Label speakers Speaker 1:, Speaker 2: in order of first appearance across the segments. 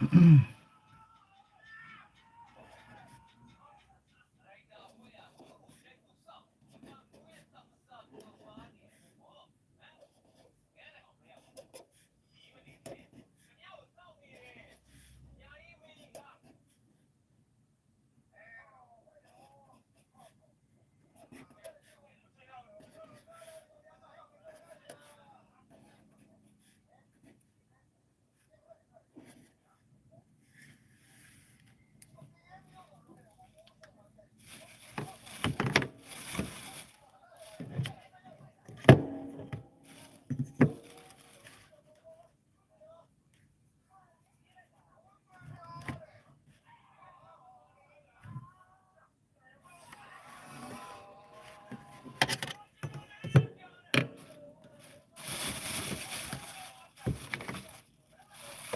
Speaker 1: mm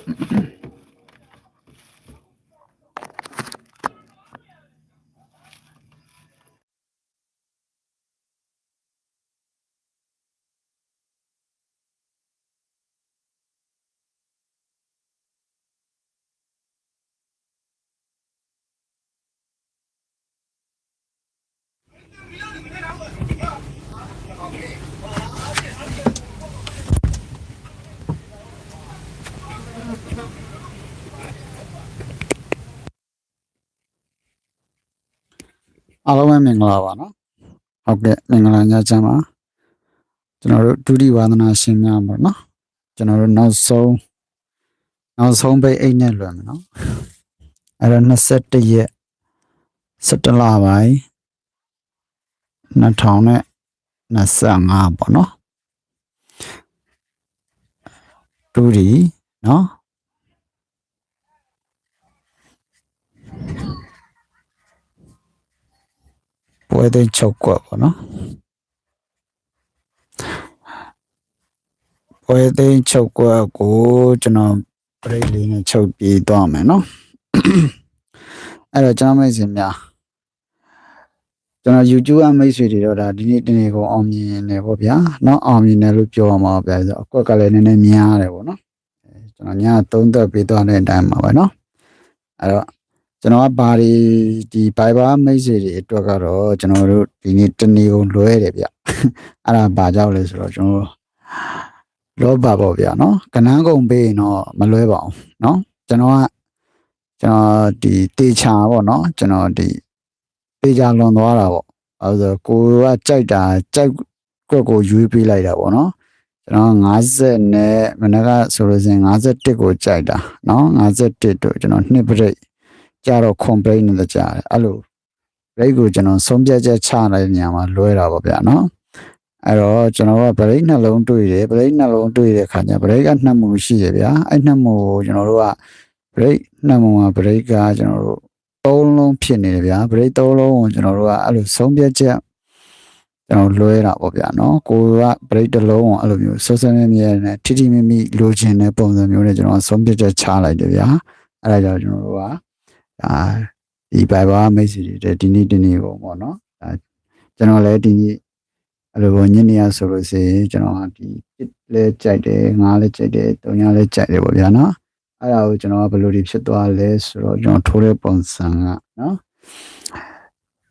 Speaker 1: Mm-hmm. အားလုံးပဲမင်္ဂလာပါနော်ဟုတ်ကဲ့မင်္ဂလာညချမ်းပါကျွန်တော်တို့ဒုတိယဝါသနာရှင်များပါနော်ကျွန်တော်တို့နောက်ဆုံးနောက်ဆုံးပိတ်အိတ်နဲ့လွယ်မယ်နော်အဲ့တော့21ရက်17လပိုင်း2025ပေါ့နော်ဒုတိနော် ပွဲသိမ်း6ကွက်ပေါ့နော်ပွဲသိမ်း6ကွက်ကိုကျွန်တော်ပရိတ်လေးနဲ့ချုပ်ပြီးသွားမယ်နော်အဲ့တော့ကျွန်တော်မိတ်ဆွေများကျွန်တော် YouTube အမိတ်ဆွေတွေတော့ဒါဒီနေ့တနေ့ကိုအောင်မြင်တယ်ပေါ့ဗျာနော်အောင်မြင်တယ်လို့ပြောရမှာဗျာဆိုအကွက်ကလည်းနည်းနည်းများတယ်ပေါ့နော်ကျွန်တော်ညသုံးသက်ပြီးသွားတဲ့အတိုင်းပါပဲနော်အဲ့တော့ ကျွန်တော်ကဘာဒီဒီ Viber မိတ်ဆွေတွေအတွက်ကတော့ကျွန်တော်တို့ဒီနေ့တနေ့ကိုလွဲတယ်ဗျအဲ့ဒါဘာကြောက်လဲဆိုတော့ကျွန်တော်လောဘပေါ့ဗျာနော်ကနန်းကုန်ပေးရင်တော့မလွဲပါဘူးနော်ကျွန်တော်ကကျွန်တော်ဒီတေချာပေါ့နော်ကျွန်တော်ဒီတေချာလွန်သွားတာပေါ့အဲဆိုကိုကကြိုက်တာကြိုက်ကွက်ကိုယူပေးလိုက်တာပေါ့နော်ကျွန်တော်50နဲ့မနက်ကဆိုလို့ရှိရင်51ကိုကြိုက်တာနော်51တို့ကျွန်တော်နှစ်ပြိတ် ကြတော့ complain နဲ့ကြားတယ်အဲ့လို break ကိုကျွန်တော်ဆုံးဖြတ်ချက်ချတဲ့နေရာမှာလွဲတာပေါ့ဗျာနော်အဲ့တော့ကျွန်တော်က break နှလုံးတွေ့တယ် break နှလုံးတွေ့တဲ့ခါကျ break ကနှစ်မှုရှိတယ်ဗျာအဲ့နှစ်မှုကိုကျွန်တော်တို့က break နှစ်မှုမှာ break ကကျွန်တော်တို့သုံးလုံးဖြစ်နေတယ်ဗျာ break သုံးလုံးကိုကျွန်တော်တို့ကအဲ့လိုဆုံးဖြတ်ချက်ကျွန်တော်လွဲတာပေါ့ဗျာနော်ကိုက break တစ်လုံးကိုအဲ့လိုမျိုးစောစောမြဲမြဲနဲ့ထိထိမိမိလိုချင်တဲ့ပုံစံမျိုးနဲ့ကျွန်တော်ဆုံးဖြတ်ချက်ချလိုက်တယ်ဗျာအဲ့ဒါကြောင့်ကျွန်တော်တို့က ဒါဒီဘိုင်ဘာမိတ်ဆွေတွေတဲ့ဒီနေ့ဒီနေ့ပေါ့ပေါ့နော်ဒါကျွန်တော်လည်းဒီနေ့အဲ့လိုညနေရဆိုလို့ရှိရင်ကျွန်တော်ကဒီတစ်လဲကြိုက်တယ်ငါးလဲကြိုက်တယ်တုံညာလဲကြိုက်တယ်ပေါ့ဗျာနော်အဲ့ဒါကိုကျွန်တော်ကဘယ်လိုတွေဖြစ်သွားလဲဆိုတော့ကျွန်တော်ထိုးတဲ့ပုံစံကနော်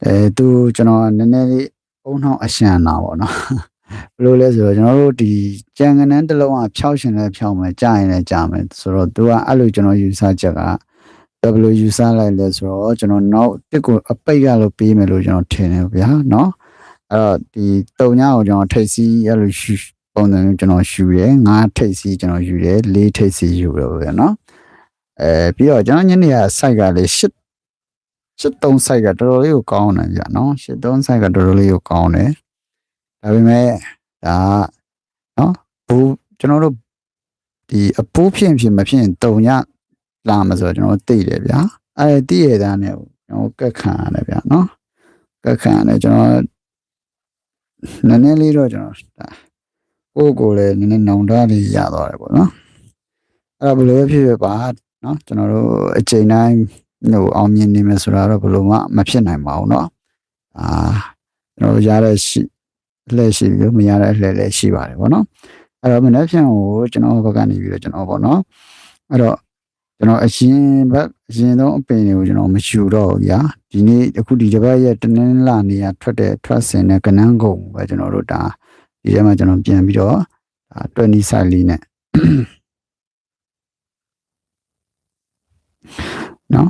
Speaker 1: အဲသူကျွန်တော်နည်းနည်းလေးအုံနှောင်းအရှံတာပေါ့နော်ဘယ်လိုလဲဆိုတော့ကျွန်တော်တို့ဒီကြံကနန်းတစ်လုံးကဖြောက်ရှင်လဲဖြောက်မယ်ကြာရင်လည်းကြာမယ်ဆိုတော့သူကအဲ့လိုကျွန်တော်ယူဆချက်က W ယူဆလိုက်လဲဆိုတော့ကျွန်တော်နောက်တစ်ကိုအပိတ်ရလို့ပေးမယ်လို့ကျွန်တော်ထင်တယ်ဗျာเนาะအဲ့တော့ဒီတုံညကိုကျွန်တော်ထိတ်စီးအဲ့လိုရှူပုံစံမျိုးကျွန်တော်ရှူတယ်ငါးထိတ်စီးကျွန်တော်ယူတယ်လေးထိတ်စီးယူတယ်ဗျာเนาะအဲပြီးတော့ကျွန်တော်ညနေက site ကလေ8 83 site ကတော်တော်လေးကိုကောင်းတယ်ဗျာเนาะ83 site ကတော်တော်လေးကိုကောင်းတယ်ဒါပေမဲ့ဒါเนาะဘူးကျွန်တော်တို့ဒီအပိုးဖြစ်ဖြစ်မဖြစ်ရင်တုံည လာမှာဆိုတော့ကျွန်တော်သိတယ်ဗျာအဲသိရတဲ့နဲ့ကျွန်တော်ကက်ခံရတယ်ဗျာနော်ကက်ခံရတယ်ကျွန်တော်နည်းနည်းလေးတော့ကျွန်တော်ဒါကိုယ့်ကိုယ်လည်းနည်းနည်းနောင်တလေးရသွားတယ်ပေါ့နော်အဲ့ဒါဘယ်လိုပဲဖြစ်ဖြစ်ပါနော်ကျွန်တော်တို့အချိန်တိုင်းဟိုအောင်မြင်နေမယ်ဆိုတာတော့ဘယ်လိုမှမဖြစ်နိုင်ပါဘူးเนาะအာကျွန်တော်ရတဲ့ရှိလှည့်ရှိပြီးမရတဲ့လှည့်လည်းရှိပါတယ်ပေါ့နော်အဲ့တော့မနေ့ဖြန်ကိုကျွန်တော်ဘက်ကနေပြီးတော့ကျွန်တော်ပေါ့နော်အဲ့တော့ ကျွန်တော်အရင်ဘက်အရင်ဆုံးအပင်တွေကိုကျွန်တော်မယူတော့ဘူးဗျာဒီနေ့အခုဒီတစ်ပတ်ရဲ့တနင်္လာနေ့ကထွက်တဲ့ထွက်စင်တဲ့ကနန်းကုံပဲကျွန်တော်တို့ဒါဒီထဲမှာကျွန်တော်ပြန်ပြီးတော့ဒါတွက်နီဆိုင်လေးနဲ့နော်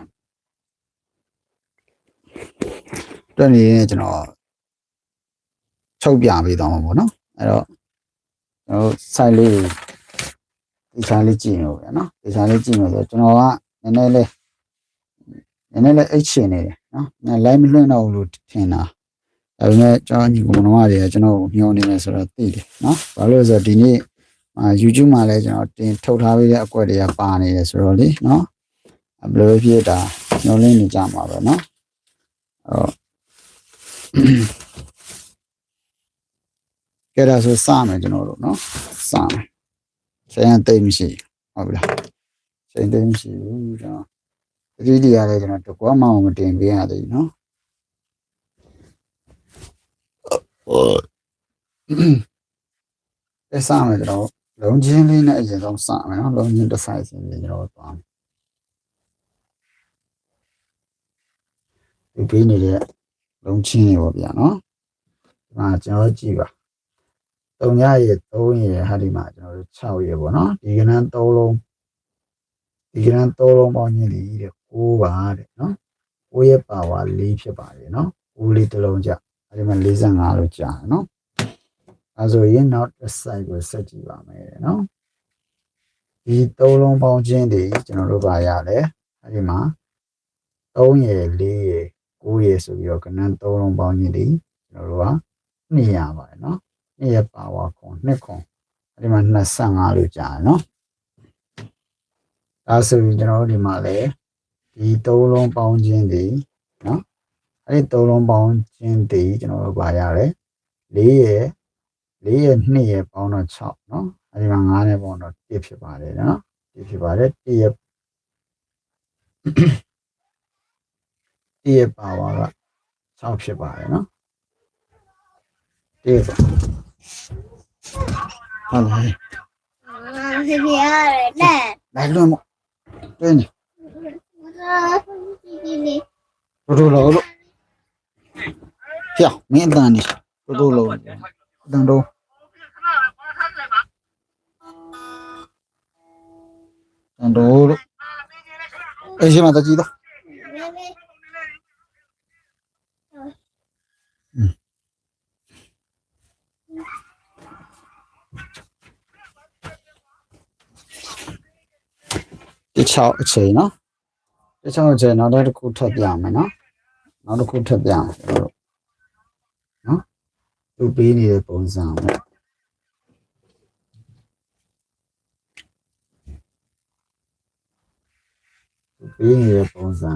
Speaker 1: တွက်နေရင်ကျွန်တော်ချုပ်ပြပေးတော့မှာပေါ့နော်အဲ့တော့ကျွန်တော်ဆိုင်လေး ဒီဆိုင်လေးကြည့်နေလို့ဗျာနော်ဒီဆိုင်လေးကြည့်နေဆိုကျွန်တော်ကနည်းနည်းလေးနည်းနည်းလေးအိတ်ချင်နေတယ်နော်ငါ live မလွှင့်တော့ဘူးလို့ထင်တာဒါပေမဲ့ကျွန်တော်ညီကောင်တော်တွေကကျွန်တော်ညှောနေတယ်ဆိုတော့သိတယ်နော်ဘာလို့လဲဆိုတော့ဒီနေ့အာ YouTube မှာလည်းကျွန်တော်တင်ထုတ်ထားပေးတဲ့အကွက်တွေကပါနေတယ်ဆိုတော့လေနော်ဘယ်လိုဖြစ်တာညှောလင်းနေကြမှာပဲနော်အဲ့တော့ကဲဒါဆိုစမယ်ကျွန်တော်တို့နော်စမယ် ဆိုင်ရတိတ်မရှိဟုတ်ပြီလားဆိုင်တိတ်မရှိဘူးကျွန်တော်ပရိဒီရလည်းကျွန်တော်တကွာမအောင်မတင်ပေးရသေးဘူးနော်အဲစမယ်ကျွန်တော်လုံးချင်းလေးနဲ့အရင်ဆုံးစမယ်နော်လုံးချင်းတစ်ဆိုင်စီကျွန်တော်သွားမယ်ဒီပေးနေတဲ့လုံးချင်းတွေပေါ့ဗျာနော်ဒီမှာကျွန်တော်ကြည့်ပါ 3ရရဲ့3ရဲ့ဟာဒီမှာကျွန်တော်တို့6ရဲ့ပေါ့နော်ဒီကနန်း3လုံးဒီကနန်း3လုံးပေါင်းချင်းဒီတဲ့6ပါတဲ့နော်6ရဲ့ပါဝါ4ဖြစ်ပါတယ်နော်6လေးတစ်လုံးကြအဲဒီမှာ45လို့ကြာတယ်နော်အဲဆိုရင်နောက်တစ် site ကိုဆက်ကြည့်ပါမယ်နော်ဒီ3လုံးပေါင်းချင်းဒီကျွန်တော်တို့ပါရတယ်အဲဒီမှာ3ရယ်4ရယ်9ရယ်ဆိုပြီးတော့ကနန်း3လုံးပေါင်းချင်းဒီကျွန်တော်တို့က200ပါတယ်နော်2 ရဲ့ပါဝါခွန်2ခွန်အဲဒီမှာ25လို့ကြာတယ်နော်ဒါဆိုရင်ကျွန်တော်တို့ဒီမှာလည်းဒီ3လုံးပေါင်းချင်းဒီနော်အဲဒီ3လုံးပေါင်းချင်းဒီကျွန်တော်တို့ပါရတယ်4ရဲ့4ရဲ့2ရဲ့ပေါင်းတော့6နော်အဲဒီမှာ9နဲ့ပေါင်းတော့1ဖြစ်ပါတယ်နော်1ဖြစ်ပါတယ်1ရဲ့1ရဲ့ပါဝါက6ဖြစ်ပါတယ်နော်1ပါ ဟုတ်လား
Speaker 2: ဖေဖေရတယ်လက်
Speaker 1: လိုက်လွန်မတွင်းနေ
Speaker 2: ဒီဒီလေး
Speaker 1: တို့တို့လို့လို့ဖျောက် တန်နေတို့တို့လို့တန်တို့တန်တို့လို့အေးရှိမတကြည့်တော့တစ်ချောက်အချိန်နော်တစ်ချောက်အချိန်နောက်တစ်ခုထပ်ပြမယ်နော်နောက်တစ်ခုထပ်ပြမယ်ကျွန်တော်တို့နော်သူပေးနေတဲ့ပုံစံပေါ့သူပေးနေတဲ့ပုံစံ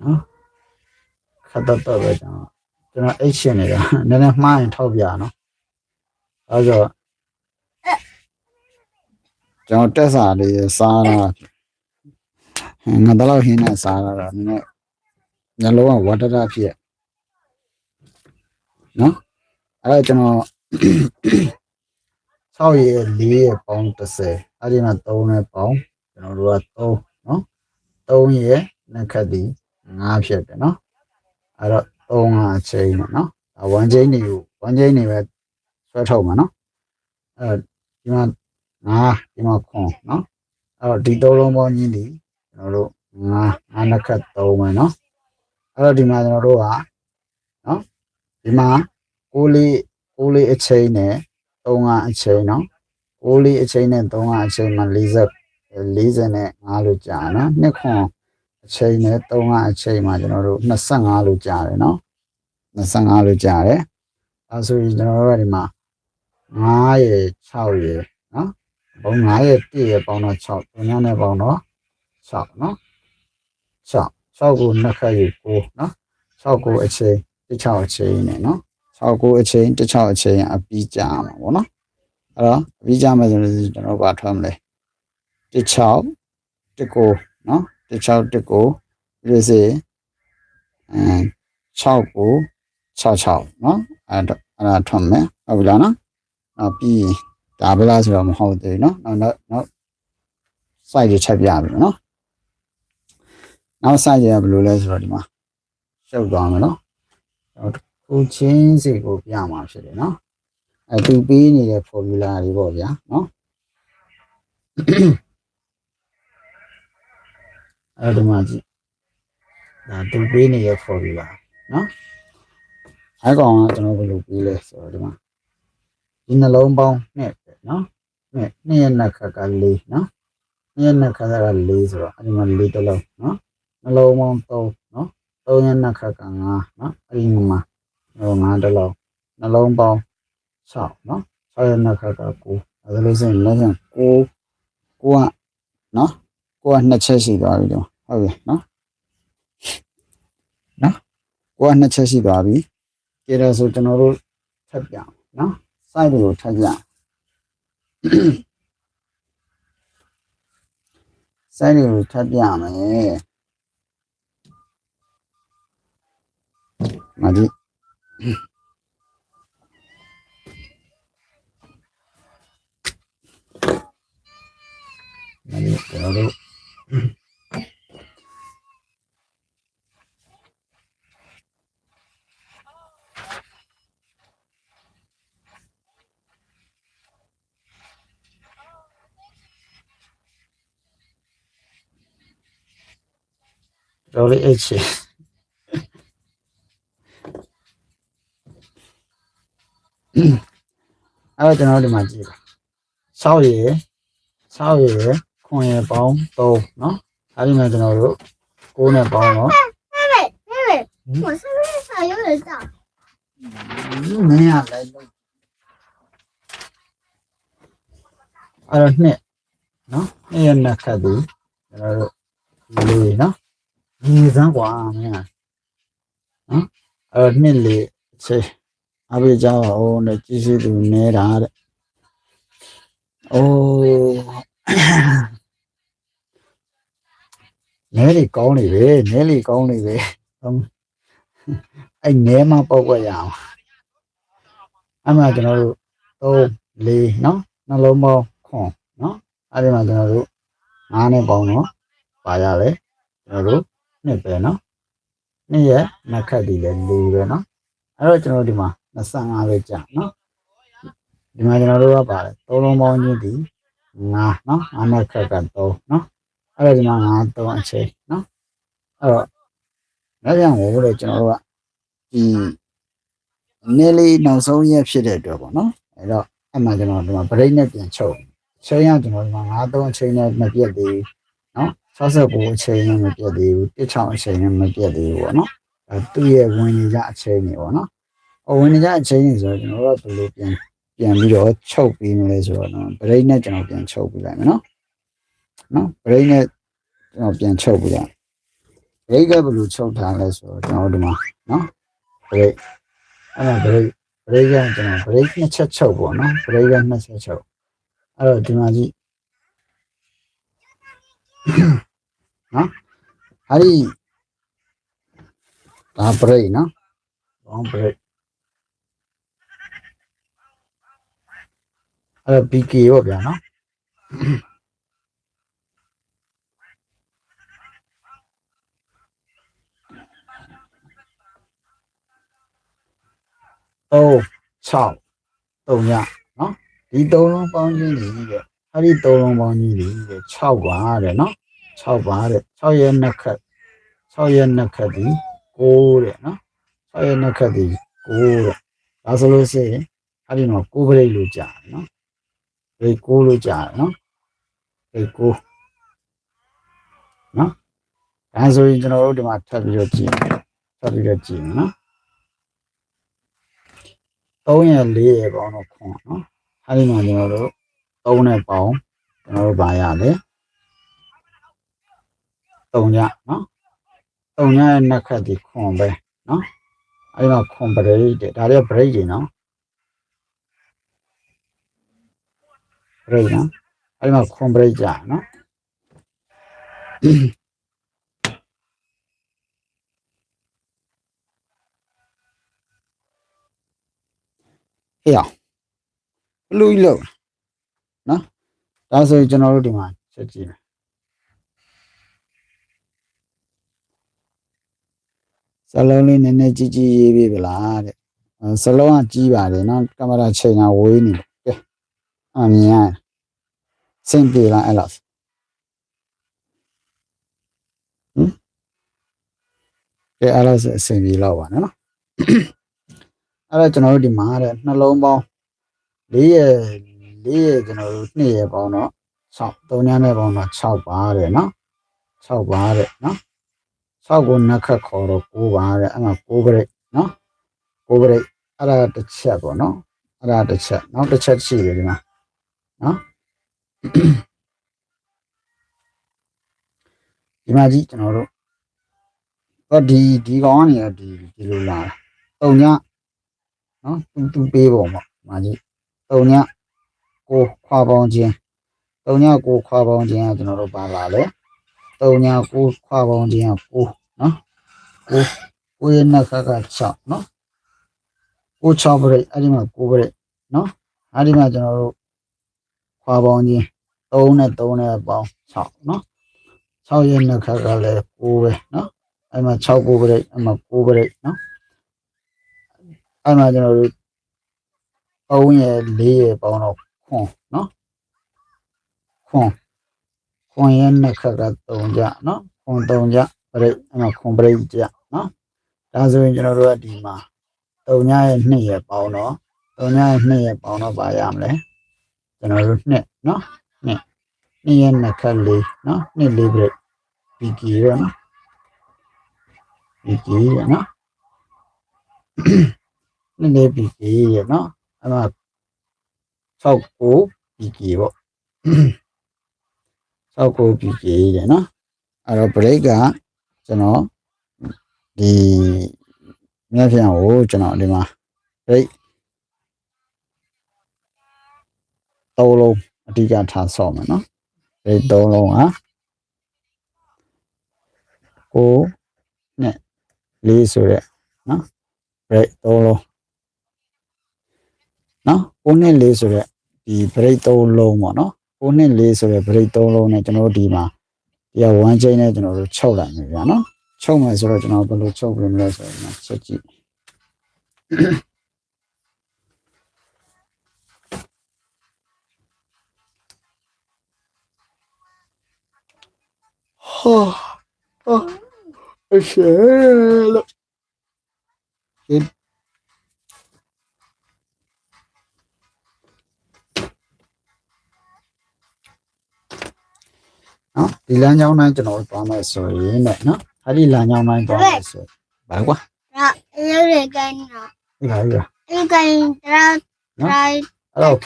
Speaker 1: နော်ခတ်တော့တော့ပဲကျွန်တော်ကျွန်တော်အိတ်ရှင်နေတာနည်းနည်းမှားရင်ထောက်ပြနော် အဲ့တော့ကျွန်တော်တက်စာလေးစားတာငါတော့ဟင်းနဲ့စားတာတော့နည်းနည်းညလုံးကဝတ္တရဖြစ်နော်အဲ့တော့ကျွန်တော်6ရဲ့4ရဲ့ပေါင်း30အဲ့ဒီမှာ3နဲ့ပေါင်းကျွန်တော်တို့က3နော်3ရဲ့နှစ်ခတ်ဒီ5ဖြစ်တယ်နော်အဲ့တော့3ဟာချိန်နဲ့နော်1ချိန်နေကို1ချိန်နေပဲ ဆွဲထုတ်မှာနော်အဲဒီမှာငါဒီမှာခွန်နော်အဲ့တော့ဒီသုံးလုံးပေါင်းချင်းဒီကျွန်တော်တို့ငါငါနှစ်ခတ်သုံးမယ်နော်အဲ့တော့ဒီမှာကျွန်တော်တို့ကနော်ဒီမှာကိုးလေးကိုးလေးအချိန်နဲ့သုံးကအချိန်နော်ကိုးလေးအချိန်နဲ့သုံးကအချိန်မှာ40 40နဲ့5လို့ကြာနော်နှစ်ခွန်အချိန်နဲ့သုံးကအချိန်မှာကျွန်တော်တို့25လို့ကြာတယ်နော်25လို့ကြာတယ်အဲဆိုရင်ကျွန်တော်တို့ကဒီမှာ 9ရယ်6ရယ်နော်ဘုံ9ရယ်1ရယ်ပေါင်းတော့6သူများနဲ့ပေါင်းတော့6နော်6 6ကိုနှစ်ခါယူ9နော်6ကိုအချိန်16အချိန်နဲ့နော်6ကိုအချိန်16အချိန်အပြီးကြာမှာပေါ့နော်အဲ့တော့အပြီးကြာမယ်ဆိုရင်ကျွန်တော်ဘာထွက်မလဲ16 19နော်16 19ပြီးလို့ရှိရင်အဲ6ကို66နော်အဲ့ဒါအဲ့ဒါထွက်မယ်ဟုတ်ပြီလားနော် နောက်ပြီးရင်ဒါဘယ်လားဆိုတော့မဟုတ်သေးဘူးเนาะနောက်နောက်နောက် site တွေချက်ပြပြီเนาะနောက် site တွေကဘယ်လိုလဲဆိုတော့ဒီမှာရှုပ်သွားမယ်เนาะကျွန်တော်တစ်ခုချင်းစီကိုပြမှာဖြစ်တယ်เนาะအဲသူပေးနေတဲ့ formula တွေပေါ့ဗျာเนาะအဲ့ဒီမှာကြည့်ဒါသူပေးနေတဲ့ formula เนาะအဲ့ကောင်ကကျွန်တော်ဘယ်လိုပေးလဲဆိုတော့ဒီမှာ ဒီနှလုံးပေါင်းနှစ်ပဲနော်နှစ်နှစ်ရဲ့နှက်ခက်ကလေးနော်နှစ်ရဲ့နှက်ခက်ကလေးဆိုတော့အဲ့ဒီမှာလေးတစ်လုံးနော်နှလုံးပေါင်းသုံးနော်သုံးရဲ့နှက်ခက်ကငါနော်အဲ့ဒီမှာဟိုငါတစ်လုံးနှလုံးပေါင်း6နော်6ရဲ့နှက်ခက်က9ဒါဆိုလို့ရှိရင်လက်ခံ9 9ကနော်9ကနှစ်ချက်ရှိသွားပြီတော့ဟုတ်ပြီနော်နော်ကိုကနှစ်ချက်ရှိသွားပြီကြည့်ရဆိုကျွန်တော်တို့ထပ်ပြအောင်နော် サイド有车子啊里有车子没？马。တော်တို့တော်လေးအချီအဲ့တော့ကျွန်တော်တို့ဒီမှာကြည့်ပါ6ရေ6ရေခွန်ရေပေါင်း3เนาะအဲ့ဒီမှာကျွန်တော်တို့6နဲ့ပေါင်းတော့
Speaker 2: 妹妹，妹妹，我上面还有点大。
Speaker 1: မင်းရလိုက်လို့အဲ့တော့နှစ်နော်နှစ်ရနှစ်ခတ်ပြီကျွန်တော်တို့လေးနော် ဒီစမ်းกว่าမင်းနော်အဲ့တော့နှစ်လေးအချေအဘိကြောက်အောင်တဲ့ကြည့်စီသူနေတာတဲ့အိုးနဲလီကောင်းနေပဲနဲလီကောင်းနေပဲဟုတ်အဲ့နဲမပေါက်ွက်ရအောင် အဲ့မှာကျွန်တော်တို့3 4เนาะနှလုံးပေါင်းခွန်เนาะအဲ့ဒီမှာကျွန်တော်တို့9နဲ့ပေါင်းတော့ပါရတယ်ကျွန်တော်တို့ နှစ်ပဲနော်နှစ်ရဲ့နှစ်ခတ်ဒီလည်း၄ပဲနော်အဲ့တော့ကျွန်တော်ဒီမှာ25ပဲကြာနော်ဒီမှာကျွန်တော်တို့ကပါတယ်သုံးလုံးပေါင်းချင်းဒီ9နော်9နှစ်ခတ်က3နော်အဲ့တော့ဒီမှာ9 3အချိန်နော်အဲ့တော့နောက်ပြန်ဝင်လို့ကျွန်တော်တို့ကဒီနည်းလေးနောက်ဆုံးရက်ဖြစ်တဲ့အတွက်ပေါ့နော်အဲ့တော့အဲ့မှာကျွန်တော်ဒီမှာ break နဲ့ပြန်ချုပ်ချိန်ရကျွန်တော်ဒီမှာ9 3အချိန်နဲ့မပြတ်သေးဘူး 69အချိန်နဲ့မပြတ်သေးဘူး16အချိန်နဲ့မပြတ်သေးဘူးပေါ့နော်အဲသူ့ရဲ့ဝင်နေကြအချိန်တွေပေါ့နော်အဝင်နေကြအချိန်တွေဆိုတော့ကျွန်တော်တို့ကဘယ်လိုပြန်ပြန်ပြီးတော့ချုပ်ပြီးမလဲဆိုတော့ break နဲ့ကျွန်တော်ပြန်ချုပ်ပြီးလိုက်မယ်နော်နော် break နဲ့ကျွန်တော်ပြန်ချုပ်ပြီးလိုက် break ကဘယ်လိုချုပ်ထားလဲဆိုတော့ကျွန်တော်တို့ဒီမှာနော် break အဲ့ဒါ break break ကကျွန်တော် break နှစ်ချက်ချုပ်ပေါ့နော် break ကနှစ်ချက်ချုပ်အဲ့တော့ဒီမှာကြည့် နော်အဲ့ဒီဒါ break နော်ဘောင်း break အဲ့တော့ BK ပေါ့ဗျာနော်3 6 3ညနော်ဒီ3လုံးပေါင်းချင်းနေပြီတဲ့အဲ့ဒီ3လုံးပေါင်းချင်းနေပြီတဲ့6ပါတဲ့နော် 6ပါတဲ့6ရဲ့နှစ်ခတ်6ရဲ့နှစ်ခတ်ဒီ9တဲ့နော်6ရဲ့နှစ်ခတ်ဒီ9တဲ့ဒါဆိုလို့ရှိရင်အဲ့ဒီတော့9ပရိတ်လို့ကြာတယ်နော်ပရိတ်9လို့ကြာတယ်နော်ပရိတ်9နော်ဒါဆိုရင်ကျွန်တော်တို့ဒီမှာထပ်ပြီးတော့ကြည့်မယ်ထပ်ပြီးတော့ကြည့်မယ်နော်3ရဲ့4ရဲ့ပေါင်းတော့ခွန်နော်အဲဒီမှာကျွန်တော်တို့3နဲ့ပေါင်းကျွန်တော်တို့ဗာရလဲ 3ညနော်3ညရဲ့နှစ်ခတ်ဒီခွန်ပဲနော်အဲဒီမှာခွန်ပရိတ်တဲ့ဒါတွေကပရိတ်တွေနော်ပရိတ်နော်အဲဒီမှာခွန်ပရိတ်ကြာနော်ဟေ့အောင်ဘလူးကြီးလို့နော်ဒါဆိုရင်ကျွန်တော်တို့ဒီမှာချက်ကြည့်မယ် စလုံးလေးနည်းနည်းကြီးကြီးရေးပေးပလားတဲ့အဲစလုံးကကြီးပါတယ်နော်ကင်မရာချိန်ကဝေးနေတယ်ကဲအမြင်ရစင်ပြေလားအဲ့လောက်ဟမ်ကဲအဲ့လောက်ဆိုအဆင်ပြေလောက်ပါနော်အဲ့တော့ကျွန်တော်တို့ဒီမှာတဲ့နှလုံးပေါင်း၄ရဲ့၄ရဲ့ကျွန်တော်တို့2ရဲ့ပေါင်းတော့6 3ညနဲ့ပေါင်းတော့6ပါတဲ့နော်6ပါတဲ့နော် 6ကိုနှစ်ခတ်ခေါ်တော့9ပါတဲ့အဲ့မှာ9ပြိတ်နော်9ပြိတ်အဲ့ဒါတစ်ချက်ပေါ့နော်အဲ့ဒါတစ်ချက်နောက်တစ်ချက်ရှိတယ်ဒီမှာနော်ဒီမှာကြီးကျွန်တော်တို့ဟောဒီဒီကောင်ကနေဒီဒီလိုလာတာ3ညနော်တူတူပေးပုံပေါ့မာကြီးတုံညကိုခွာပေါင်းခြင်းတုံညကိုခွာပေါင်းခြင်းကကျွန်တော်တို့ပါလာလဲတုံညကိုခွာပေါင်းခြင်းကကို နော်ကိုကိုရဲ့နှက်ခါက6နော်ကို6ပရိတ်အဲ့ဒီမှာ9ပရိတ်နော်အဲ့ဒီမှာကျွန်တော်တို့ခွာပေါင်းခြင်း3နဲ့3နဲ့ပေါင်း6နော်6ရဲ့နှက်ခါကလည်း9ပဲနော်အဲ့မှာ6 9ပရိတ်အဲ့မှာ9ပရိတ်နော်အဲ့မှာကျွန်တော်တို့3ရဲ့4ရဲ့ပေါင်းတော့ခွန်နော်ခွန်ခွန်ရဲ့နှစ်ခက်က3ကြနော်ခွန်3ကြ ပရိတ်အဲ့မှာခွန်ပရိတ်ကြနော်ဒါဆိုရင်ကျွန်တော်တို့ကဒီမှာ3ညရဲ့2ရဲ့ပေါင်းတော့3ညရဲ့2ရဲ့ပေါင်းတော့ပါရမလဲကျွန်တော်တို့2နော်2 2ရဲ့နှစ်ခက်4နော်2 4ပရိတ်ပီကီရနော်ပီကီရနော်နည်းနည်းပြီးကြီးရနော်အဲ့မှာ6ကိုပြီးကြီးပေါ့6ကိုပြီးကြီးရနော်အဲ့တော့ break က ကျွန်တော်ဒီမြတ်ပြန်ကိုကျွန်တော်ဒီမှာ break သုံးလုံးအဓိကထားဆော့မယ်နော် break သုံးလုံးဟာကိုနဲ့လေးဆိုရက်နော် break သုံးလုံးနော်9နဲ့4ဆိုရက်ဒီ break 3လုံးပေါ့နော်9နဲ့4ဆိုရက် break 3လုံးနဲ့ကျွန်တော်တို့ဒီမှာ ဒီက1 chain နဲ့ကျွန်တော်တို့ချုပ်လိုက်မယ်ဗျာနော်ချုပ်မယ်ဆိုတော့ကျွန်တော်ဘယ်လိုချုပ်ပြင်မလဲဆိုတော့ချက်ကြည့်ဟောဟောအရှဲလို့ နော်ဒီလမ်းကြောင်းတိုင်းကျွန်တော်သွားမယ်ဆိုရင်နဲ့နော်အဲ့ဒီလမ်းကြောင်းတိုင်းသွားမယ်ဆိုဘာကွာ
Speaker 2: ဒါအလုပ်တွေကန်နော်
Speaker 1: ဒီခါကြီးလား
Speaker 2: ဒီကန်တရာဒါ
Speaker 1: အဲ့တော့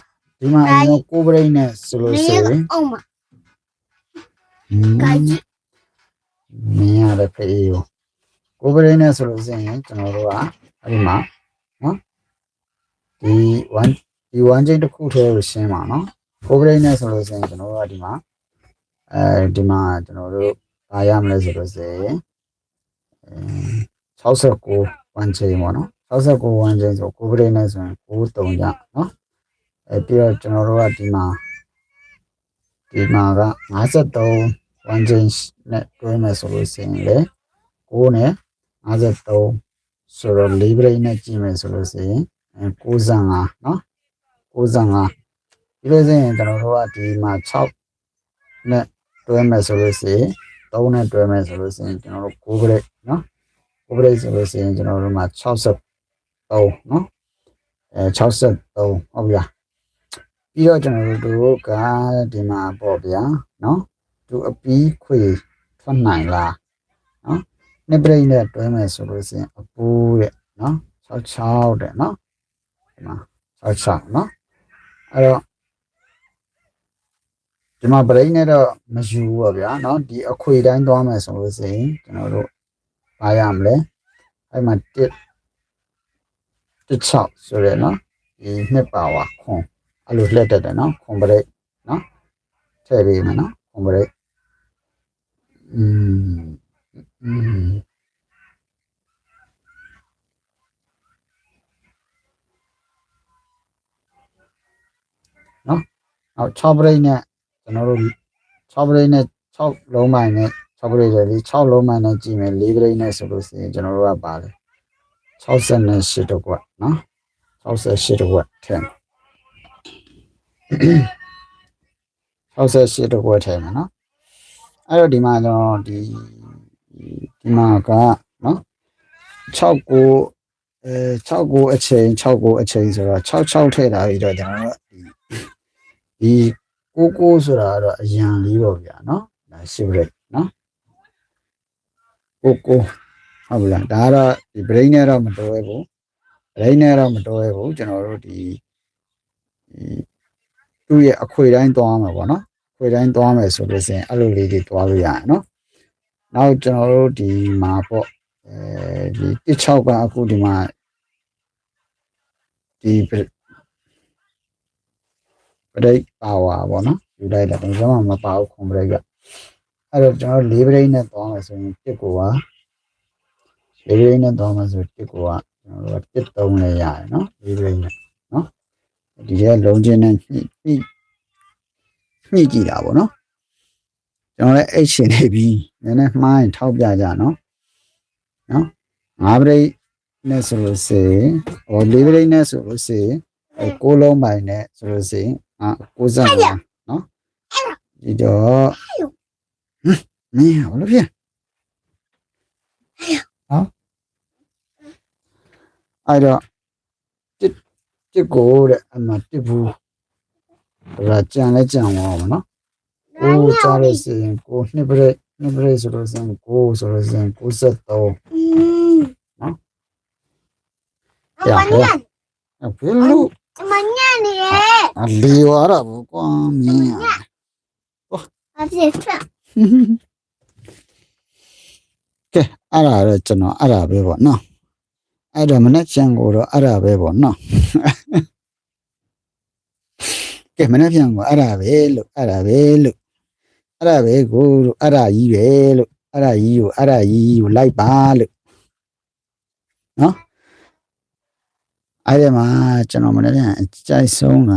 Speaker 1: ဒီမှာအရင်ကိုဘရိတ်နဲ့ဆိုလို့ဆိုရင်
Speaker 2: အော
Speaker 1: င်
Speaker 2: ပါ
Speaker 1: ကို
Speaker 2: ကြီး
Speaker 1: မင်းရတဲ့ဖေးကိုကိုဘရိတ်နဲ့ဆိုလို့ဆိုရင်ကျွန်တော်တို့ကအဲ့ဒီမှာနော်ဒီ1ဒီ1ချင်းတစ်ခုထဲကိုရှင်းပါနော်ကိုဘရိတ်နဲ့ဆိုလို့ဆိုရင်ကျွန်တော်တို့ကဒီမှာ အဲဒီမှာကျွန်တော်တို့ဘာရမလဲဆိုလို့ဆိုရင်အဲ69 1ချိန်ပေါ့နော်69 1ချိန်ဆိုကိုဘရိတ်နဲ့ဆိုရင်9 3ကြနော်အဲပြီးတော့ကျွန်တော်တို့ကဒီမှာဒီမှာက53 1ချိန်နဲ့တွဲမယ်ဆိုလို့ဆိုရင်လေ9နဲ့53ဆိုတော့4ဘရိတ်နဲ့ကြည့်မယ်ဆိုလို့ဆိုရင်အဲ95နော်95ပြီးလို့ဆိုရင်ကျွန်တော်တို့ကဒီမှာ6နဲ့ တွဲမယ်ဆိုလို့ဆိုရင်3နဲ့တွဲမယ်ဆိုလို့ဆိုရင်ကျွန်တော်တို့9ဘရိတ်နော်9ဘရိတ်ဆိုလို့ဆိုရင်ကျွန်တော်တို့မှာ63နော်အဲ63ဟုတ်ပြီလားပြီးတော့ကျွန်တော်တို့ကဒီမှာပေါ့ဗျာနော်သူအပီးခွေထွက်နိုင်လားနော်နှစ်ပရိတ်နဲ့တွဲမယ်ဆိုလို့ရှိရင်အပူးတဲ့နော်66တဲ့နော်ဒီမှာ66နော်အဲ့တော့ ဒီမှာပရိတ်နဲ့တော့မယူဘူးပေါ့ဗျာနော်ဒီအခွေတိုင်းသွားမယ်ဆိုလို့ရှိရင်ကျွန်တော်တို့ပါရမလဲအဲ့မှာ1 16ဆိုရဲနော်ဒီနှစ်ပါဝါခွန်အဲ့လိုလှည့်တတ်တယ်နော်ခွန်ပရိတ်နော်ထည့်ပေးမယ်နော်ခွန်ပရိတ် อืมอืม နောက်6ပရိတ်နဲ့ ကျွန်တော်တို့6ပရိတ်နဲ့6လုံးပိုင်းနဲ့6ပရိတ်လေ6လုံးပိုင်းနဲ့ကြည့်မယ်4ပရိတ်နဲ့ဆိုလို့ရှိရင်ကျွန်တော်တို့ကပါတယ်68တကွနော်68တကွထည့်မယ်68တကွထည့်မယ်နော်အဲ့တော့ဒီမှာကျွန်တော်ဒီဒီမှာကနော်6ကိုအဲ6ကိုအချိန်6ကိုအချိန်ဆိုတော့6 6ထည့်တာပြီးတော့ကျွန်တော်တို့ဒီ ကိုကိုဆိုတာကတော့အရန်လေးပေါ့ဗျာနော်ဒါရှိဘရိတ်နော်ကိုကိုဟုတ်ပြီလားဒါကတော့ဒီ brain နဲ့တော့မတော်ရဘူး brain နဲ့တော့မတော်ရဘူးကျွန်တော်တို့ဒီဒီသူ့ရဲ့အခွေတိုင်းသွားမှာပေါ့နော်အခွေတိုင်းသွားမယ်ဆိုလို့ရှိရင်အဲ့လိုလေးတွေသွားလို့ရတယ်နော်နောက်ကျွန်တော်တို့ဒီမှာပေါ့အဲဒီ16ကအခုဒီမှာဒီ ပရိတ်ပါဝါပေါ့နော်ယူလိုက်တာဒါကြောင့်မပါဘူးခွန်ပရိတ်ကအဲ့တော့ကျွန်တော်၄ပရိတ်နဲ့သွားမယ်ဆိုရင်တစ်ကိုက၄ပရိတ်နဲ့သွားမယ်ဆိုတစ်ကိုကကျွန်တော်တို့ကတစ်သုံးလဲရတယ်နော်၄ပရိတ်နဲ့နော်ဒီထဲလုံးချင်းနဲ့ညှိညှိညှိကြည့်တာပေါ့နော်ကျွန်တော်လည်းအိတ်ရှင်နေပြီနည်းနည်းမှားရင်ထောက်ပြကြနော်နော်ငါးပရိတ်နဲ့ဆိုလို့ရှိရင်ဟို၄ပရိတ်နဲ့ဆိုလို့ရှိရင်ဟိုကိုးလုံးပိုင်းနဲ့ဆိုလို့ရှိရင် အာ65နော်ဒီတော့မင်းဘာလို့ဖြစ်ဟောအဲ့တော့တစ်တစ်ကိုတဲ့အမှတစ်ဘူးဒါကြံလဲကြံသွားပါနော်ကိုကြားရစင်ကိုနှစ်ပြည့်နှစ်ပြည့်ဆိုတော့စင်ကိုဆိုတော့စင်93နော်
Speaker 2: ရပါဘူး
Speaker 1: ဘယ်လို
Speaker 2: 怎么念你？
Speaker 1: အလီဝါရဘူးကွာမင်းရ
Speaker 2: 我自己算。
Speaker 1: ကဲအဲ့ဒါတော့ကျွန်တော်အဲ့ဒါပဲပေါ့နော်အဲ့တော့မနေ့ကျန်ကိုတော့အဲ့ဒါပဲပေါ့နော်ကဲမနေ့ပြန်ကိုအဲ့ဒါပဲလို့အဲ့ဒါပဲလို့အဲ့ဒါပဲကိုလို့အဲ့ဒါကြီးပဲလို့အဲ့ဒါကြီးကိုအဲ့ဒါကြီးကိုလိုက်ပါလို့နော် အဲ့ဒီမှာကျွန်တော်မနေ့ပြန်အကြိုက်ဆုံးက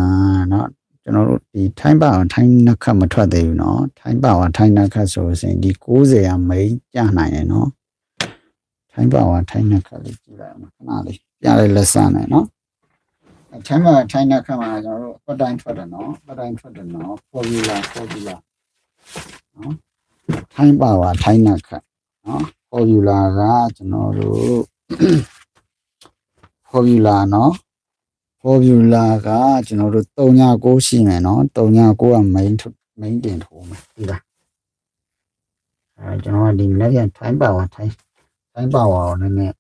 Speaker 1: နော်ကျွန်တော်တို့ဒီထိုင်းပါအောင်ထိုင်းနှက်ခတ်မထွက်သေးဘူးနော်ထိုင်းပါအောင်ထိုင်းနှက်ခတ်ဆိုလို့ရှိရင်ဒီ60ရာမိန်ကျနိုင်တယ်နော်ထိုင်းပါဝါထိုင်းနှက်ခတ်လေးကြည့်လိုက်အောင်ခဏလေးပြရဲလက်စနဲ့နော်အဲထိုင်းပါဝါထိုင်းနှက်ခတ်မှာကျွန်တော်တို့ပတ်တိုင်းထွက်တယ်နော်ပတ်တိုင်းထွက်တယ်နော် formula formula နော်ထိုင်းပါဝါထိုင်းနှက်ခတ်နော် formula ကကျွန်တော်တို့ formula เนาะ formula ကကျွန်တော်တို့396ရှိမယ်เนาะ396က main main တင်ထိုးမယ်ဒီလားအဲကျွန်တော်ကဒီနေ့က time power time time power ကိုနည်းနည်း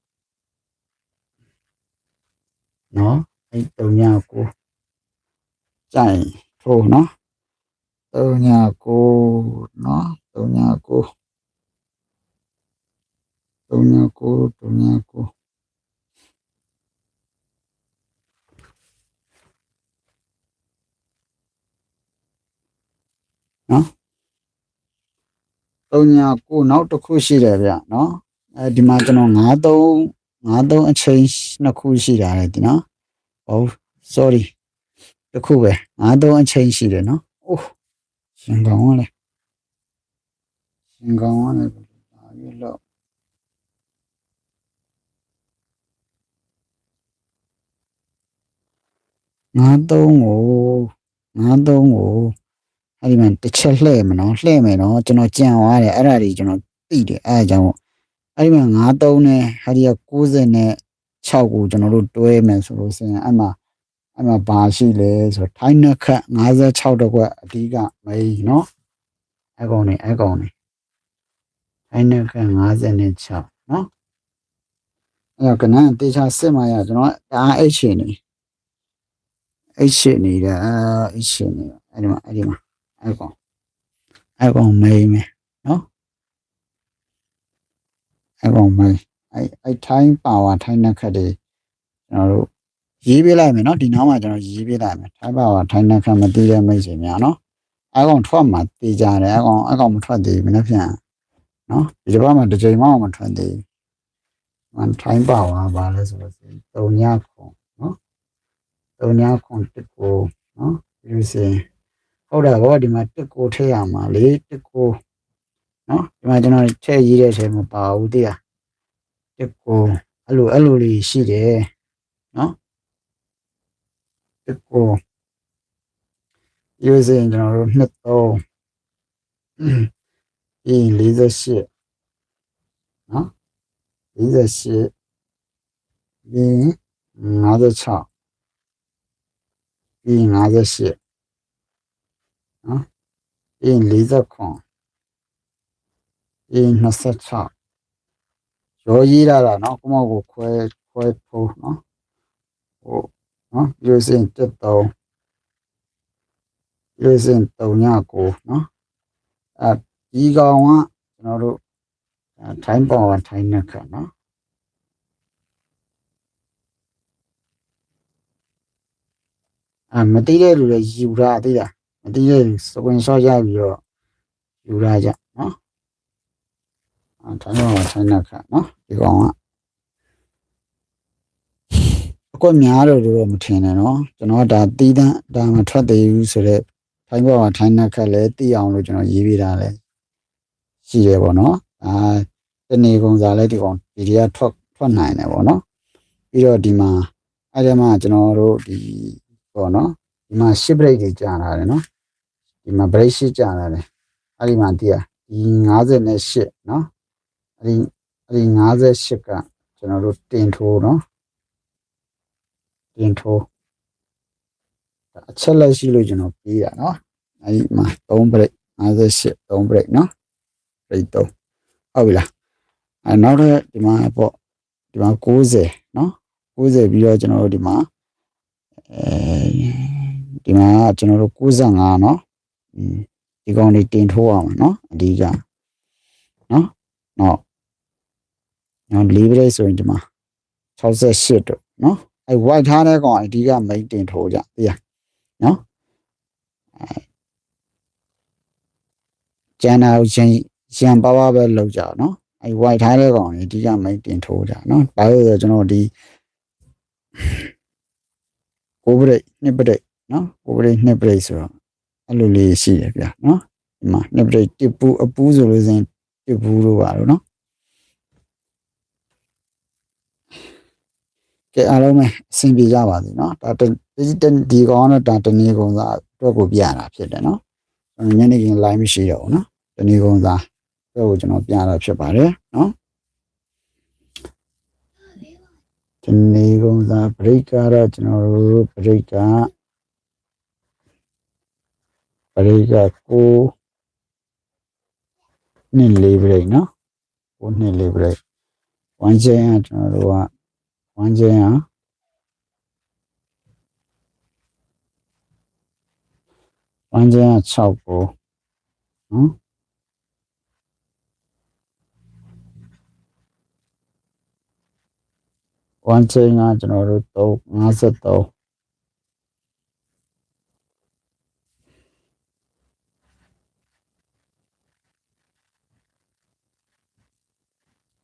Speaker 1: เนาะအဲ396ကြိုင်ထိုးเนาะ396เนาะ396 396 396 နော်တုံညာကိုနောက်တစ်ခုရှိတယ်ဗျနော်အဲဒီမှာကျွန်တော်93 93အချိန်နှစ်ခုရှိတာလေဒီနော်ဟုတ် sorry တစ်ခုပဲ93အချိန်ရှိတယ်နော်အိုးရှင်ကောင်းရလေရှင်ကောင်းရလေဒါရလို့93ကို93ကို အဲ့ဒီမှာတစ်ချက်လှည့်မနော်လှည့်မယ်နော်ကျွန်တော်ကြံသွားတယ်အဲ့ဒါတွေကျွန်တော်သိတယ်အဲ့ဒါကြောင့်အဲ့ဒီမှာ93နဲ့ဟာဒီက90နဲ့6ကိုကျွန်တော်တို့တွဲမယ်ဆိုလို့ဆိုရင်အဲ့မှာအဲ့မှာဘာရှိလဲဆိုတော့ထိုင်းနှစ်ခတ်56တကွက်အဓိကမေးနော်အဲ့ကောင်နေအဲ့ကောင်နေထိုင်းနှစ်ခတ်56နော်အဲ့တော့ကနန်းတေချာစစ်မှရကျွန်တော်ဒါအဲ့ရှင်နေအဲ့ရှင်နေတာအဲ့ရှင်နေအဲ့ဒီမှာအဲ့ဒီမှာ အဲ့ကောင်အဲ့ကောင်မေးမယ်အဲ့ကောင်မိုင်းအဲ့အဲ့ထိုင်းပါဝါထိုင်းနှက်ခတ်တွေကျွန်တော်တို့ရေးပေးလိုက်မယ်နော်ဒီနောက်မှာကျွန်တော်ရေးပေးလိုက်မယ်ထိုင်းပါဝါထိုင်းနှက်ခတ်မသိတဲ့မိတ်ဆွေများနော်အဲ့ကောင်ထွက်မှာတည်ကြတယ်အဲ့ကောင်အဲ့ကောင်မထွက်သေးဘူးမနေ့ပြန်နော်ဒီတစ်ပတ်မှာတစ်ချိန်မှမထွက်သေးဘူးမန်ထိုင်းပါဝါပါလဲဆိုတော့တုံညခွန်နော်တုံညခွန်တစ်ကိုနော်ပြီးလို့ရှိရင် ဟုတ်တာဗောဒီမှာတစ်ကိုထည့်ရမှာလေတစ်ကိုနော်ဒီမှာကျွန်တော်ထည့်ရေးတဲ့အချိန်မပါဘူးတိလားတစ်ကိုအဲ့လိုအဲ့လိုလေးရှိတယ်နော်တစ်ကိုရေးစင်ကျွန်တော်တို့နှစ်သုံးပြီး48နော်48ပြီး56ပြီး58နော် ပြီး49ပြီး26ရောရေးရတာနော်ကိုမကိုခွဲခွဲထိုးနော်ဟိုနော်ရေးစင်73ရေးစင်39နော်အဲဒီကောင်ကကျွန်တော်တို့အဲထိုင်းပေါ်ကထိုင်းနှစ်ခါနော်အာမတိတဲ့လူလည်းယူတာသိလား မတိတဲ့လူစကွန်ဆော့ရပြီးတော့ယူတာကြနော်အာထိုင်းပေါ်ကထိုင်းနှစ်ခါနော်ဒီကောင်ကအကွက်များတော့တော့မထင်နဲ့နော်ကျွန်တော်ကဒါတီးတန်းဒါမထွက်သေးဘူးဆိုတော့ထိုင်းပေါ်ကထိုင်းနှစ်ခါလည်းတီးအောင်လို့ကျွန်တော်ရေးပေးတာလဲရှိတယ်ပေါ့နော်အာတနေကုန်စားလဲဒီကောင်ဒီတွေကထွက်ထွက်နိုင်တယ်ပေါ့နော်ပြီးတော့ဒီမှာအဲ့ဒီမှာကျွန်တော်တို့ဒီပေါ့နော်ဒီမှာ ship break တွေကြာလာတယ်နော် ဒီမှာ break ရှိကြာလာတယ်အဲ့ဒီမှာတီးရဒီ58နော်အဲ့ဒီအဲ့ဒီ58ကကျွန်တော်တို့တင်ထိုးနော် တင်ထိုးဒါအချက်လက်ရှိလို့ကျွန်တော်ပြီးတာเนาะအဲဒီမှာ3 break 58 3 break เนาะ break 3ဟုတ်ပြီလားအဲနောက်တော့ဒီမှာပေါ့ဒီမှာ90เนาะ90ပြီးတော့ကျွန်တော်တို့ဒီမှာအဲဒီမှာကျွန်တော်တို့95เนาะอืม ဒီကောင်တွေတင်ထိုးအောင်နော်အဓိကနော်တော့နော်လေးပြည့်ဆိုရင်ဒီမှာ68တော့နော်အဲ white ထားတဲ့ကောင်အဓိက main တင်ထိုးကြသိရနော်ကျန်တာကိုရန်ရန်ပါပါပဲလောက်ကြနော်အဲ white ထားတဲ့ကောင်အဓိက main တင်ထိုးကြနော်ဒါလို့ဆိုကျွန်တော်ဒီကိုပရိတ်နှစ်ပရိတ်နော်ကိုပရိတ်နှစ်ပရိတ်ဆိုတော့ အဲ့လိုလေးရှိတယ်ဗျာနော်ဒီမှာနှစ်ပရိတ်တစ်ပူအပူဆိုလို့ဆိုရင်တစ်ပူလို့ပါတော့နော်ကဲအားလုံးပဲအဆင်ပြေကြပါစေနော်ဒါဒီကောင်ကတော့ဒါတနေ့ကုန်စားအတွက်ကိုပြရတာဖြစ်တယ်နော်ညနေခင်း live မရှိတော့ဘူးနော်တနေ့ကုန်စားအတွက်ကိုကျွန်တော်ပြရတာဖြစ်ပါတယ်နော်ဒီနေ့ကုန်စား break ကတော့ကျွန်တော်တို့ break က ဘရိတ်က6နှစ်လေးဘရိတ်နော်6နှစ်လေးဘရိတ်ဝမ်းကျင်းကကျွန်တော်တို့ကဝမ်းကျင်းကဝမ်းကျင်းက6ကိုနော်ဝမ်းကျင်းကကျွန်တော်တို့3 53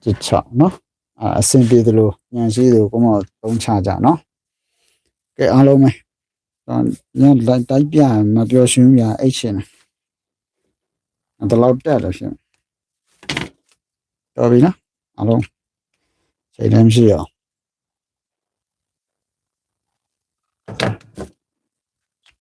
Speaker 1: ကြည့်ချောက်နော်အဆင်ပြေသလိုညံရှိသလိုကိုမသုံးချကြနော်ကဲအားလုံးပဲညတိုင်းတိုင်းပြမပြောရှင်ပြအိတ်ရှင်တယ်တော့တက်လို့ရှင်တော်ပြီနော်အားလုံးစိတ်တမ်းရှိအောင်